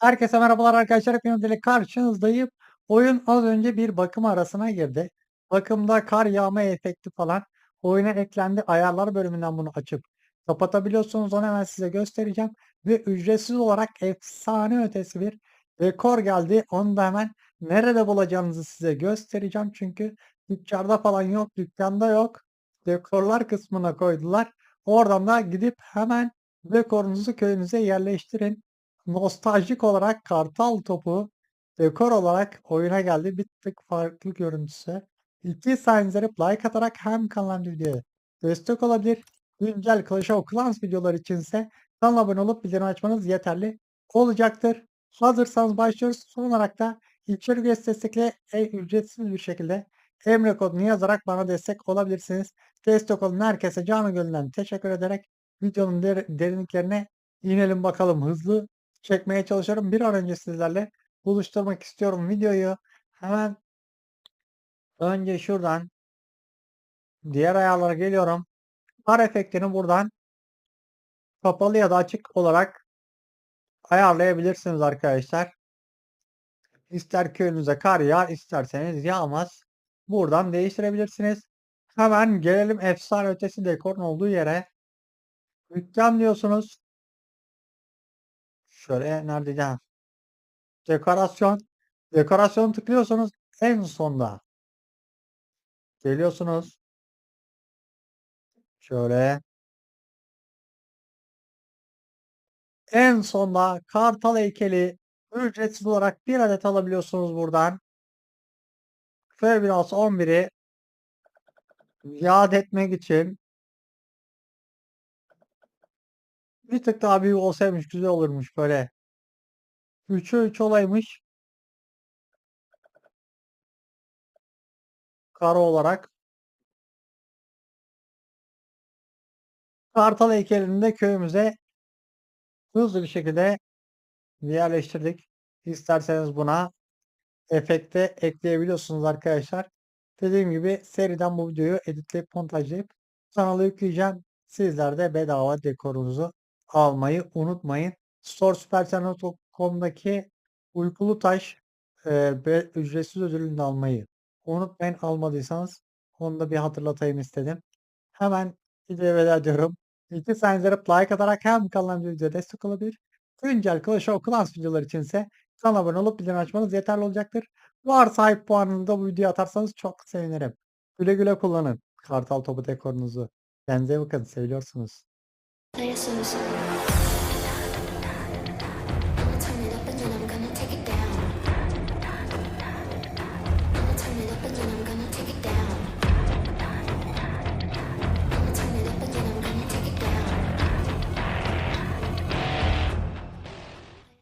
Herkese merhabalar arkadaşlar. Hepiniz ile karşınızdayım. Oyun az önce bir bakım arasına girdi. Bakımda kar yağma efekti falan oyuna eklendi. Ayarlar bölümünden bunu açıp kapatabiliyorsunuz. Onu hemen size göstereceğim. Ve ücretsiz olarak efsane ötesi bir dekor geldi. Onu da hemen nerede bulacağınızı size göstereceğim. Çünkü dükkanda falan yok. Dükkanda yok. Dekorlar kısmına koydular. Oradan da gidip hemen dekorunuzu köyünüze yerleştirin nostaljik olarak kartal topu dekor olarak oyuna geldi. Bir tık farklı görüntüsü. İki saniye like atarak hem kanal videoya destek olabilir. Güncel Clash of Clans videoları içinse kanala abone olup bildirim açmanız yeterli olacaktır. Hazırsanız başlıyoruz. Son olarak da içerik üyesi destekle e, ücretsiz bir şekilde Emre kodunu yazarak bana destek olabilirsiniz. Destek olun herkese canı gönülden teşekkür ederek videonun der- derinliklerine inelim bakalım hızlı çekmeye çalışıyorum. Bir an önce sizlerle buluşturmak istiyorum videoyu. Hemen önce şuradan diğer ayarlara geliyorum. Kar efektini buradan kapalı ya da açık olarak ayarlayabilirsiniz arkadaşlar. İster köyünüze kar yağar isterseniz yağmaz. Buradan değiştirebilirsiniz. Hemen gelelim efsane ötesi dekorun olduğu yere. Dükkan diyorsunuz. Şöyle nerede ya? Dekorasyon. Dekorasyon tıklıyorsunuz en sonda. Geliyorsunuz. Şöyle. En sonda kartal heykeli ücretsiz olarak bir adet alabiliyorsunuz buradan. Biraz 11'i yad etmek için bir tık daha büyük olsaymış güzel olurmuş böyle. 3'e 3 olaymış. Karo olarak. Kartal heykelini köyümüze hızlı bir şekilde yerleştirdik. İsterseniz buna efekte ekleyebiliyorsunuz arkadaşlar. Dediğim gibi seriden bu videoyu editleyip montajlayıp kanala yükleyeceğim. Sizler de bedava dekorunuzu almayı unutmayın. Store.superchannel.com'daki uykulu taş e, ücretsiz ödülünü almayı unutmayın. Almadıysanız onu da bir hatırlatayım istedim. Hemen videoya veda ediyorum. İki saniye like atarak hem kanalıma videoya destek olabilir. Güncel Clash of Clans videoları içinse kanala abone olup bildirim açmanız yeterli olacaktır. Varsa hype puanını da bu videoya atarsanız çok sevinirim. Güle güle kullanın. Kartal topu dekorunuzu. Kendinize bakın. Seviyorsunuz. Daję sobie.